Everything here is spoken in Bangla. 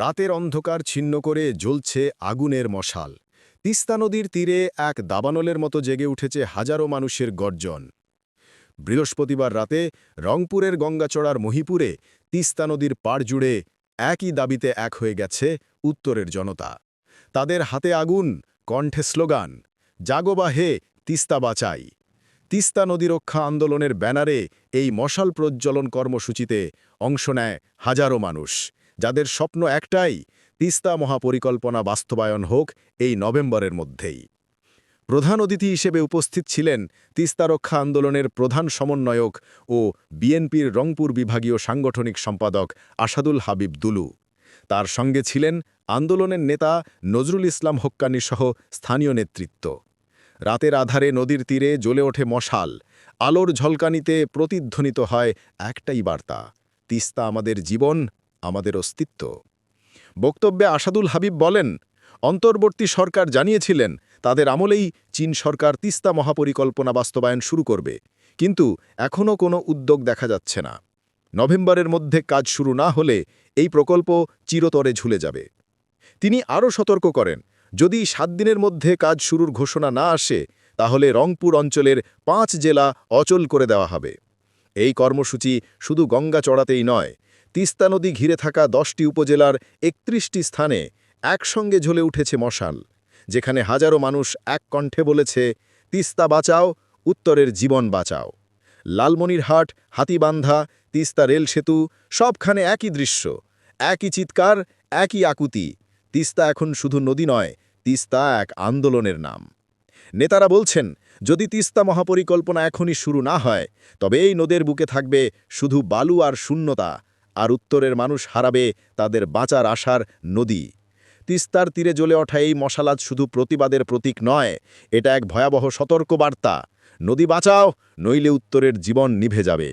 রাতের অন্ধকার ছিন্ন করে জ্বলছে আগুনের মশাল। তিস্তা নদীর তীরে এক দাবানলের মতো জেগে উঠেছে হাজারো মানুষের গর্জন। বৃহস্পতিবার রাতে রংপুরের গঙ্গাচড়ার মহিপুরে তিস্তা নদীর পাড় জুড়ে একই দাবিতে এক হয়ে গেছে উত্তরের জনতা। তাদের হাতে আগুন, কণ্ঠে স্লোগান জাগোবা হে, তিস্তা বাঁচাই। তিস্তা নদী রক্ষা আন্দোলনের ব্যানারে এই মশাল প্রজ্জ্বলন কর্মসূচিতে অংশ নেয় হাজারো মানুষ। যাদের স্বপ্ন একটাই, তিস্তা মহাপরিকল্পনা বাস্তবায়ন হোক এই নভেম্বরের মধ্যেই। প্রধান অতিথি হিসেবে উপস্থিত ছিলেন তিস্তা রক্ষা আন্দোলনের প্রধান সমন্বয়ক ও বিএনপির রংপুর বিভাগীয় সাংগঠনিক সম্পাদক আসাদুল হাবিব দুলু। তার সঙ্গে ছিলেন আন্দোলনের নেতা নজরুল ইসলাম হক্কানি সহ স্থানীয় নেতৃত্ব। রাতের আধারে নদীর তীরে জ্বলে ওঠে মশাল, আলোর ঝলকানিতে প্রতিধ্বনিত হয় একটাই বার্তা, তিস্তা আমাদের জীবন আমাদের অস্তিত্ব। বক্তব্যে আসাদুল হাবিব বলেন, অন্তর্বর্তী সরকার জানিয়েছিলেন, তাদের আমলেই চীন সরকার তিস্তা মহাপরিকল্পনা বাস্তবায়ন শুরু করবে। কিন্তু এখনও কোনো উদ্যোগ দেখা যাচ্ছে না। নভেম্বরের মধ্যে কাজ শুরু না হলে এই প্রকল্প চিরতরে ঝুলে যাবে। তিনি আরও সতর্ক করেন, যদি সাত দিনের মধ্যে কাজ শুরুর ঘোষণা না আসে, তাহলে রংপুর অঞ্চলের পাঁচ জেলা অচল করে দেওয়া হবে। এই কর্মসূচি শুধু গঙ্গা চড়াতেই নয় তিস্তা নদী ঘিরে থাকা দশটি উপজেলার একত্রিশটি স্থানে একসঙ্গে ঝলে উঠেছে মশাল, যেখানে হাজারো মানুষ এক কণ্ঠে বলেছে, তিস্তা বাঁচাও, উত্তরের জীবন বাঁচাও। লালমনিরহাট, হাতিবান্ধা, তিস্তা রেল সেতু সবখানে একই দৃশ্য, একই চিৎকার, একই আকুতি। তিস্তা এখন শুধু নদী নয়, তিস্তা এক আন্দোলনের নাম। নেতারা বলছেন, যদি তিস্তা মহাপরিকল্পনা এখনই শুরু না হয়, তবে এই নদের বুকে থাকবে শুধু বালু আর শূন্যতা আর উত্তরের মানুষ হারাবে তাদের বাঁচার আশার নদী। তিস্তার তীরে জ্বলে ওঠা এই মশালাজ শুধু প্রতিবাদের প্রতীক নয়, এটা এক ভয়াবহ সতর্ক বার্তা নদী বাঁচাও, নইলে উত্তরের জীবন নিভে যাবে।